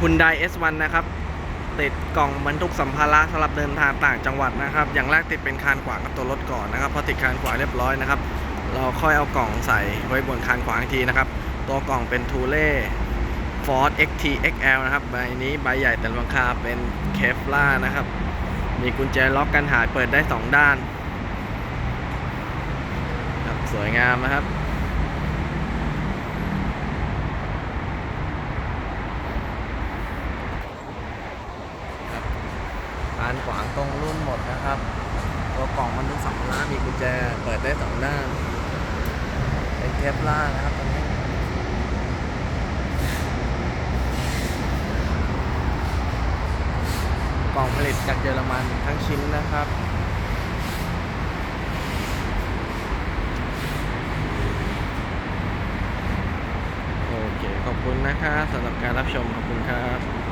Hyundai S1 นะครับ ติดกล่องบรรทุกสัมภาระสำหรับเดินทางต่างจังหวัดนะครับ อย่างแรกติดเป็นคานขวางกับตัวรถก่อนนะครับพอติดคานขวางเรียบร้อยนะครับ เราค่อยเอากล่องใส่ไว้บนคานขวางอีกทีนะครับ ตัวกล่องเป็นทูเล่ Ford XT XL นะครับใบนี้ใบใหญ่แต่ราคาเป็นเคฟล่านะครับ มีกุญแจล็อกกันหายเปิดได้ 2 ด้านครับสวยงามนะครับานขวางตรงรุ่นหมดนะครับ ตัวกล่องมันทุกสัมภาระมีกุญแจ เปิดได้สองด้าน เป็นเคปล่านะครับตรงนี้กล่องผลิตจากเยอรมันทั้งชิ้นนะครับโอเคขอบคุณนะครับสำหรับการรับชมขอบคุณครับ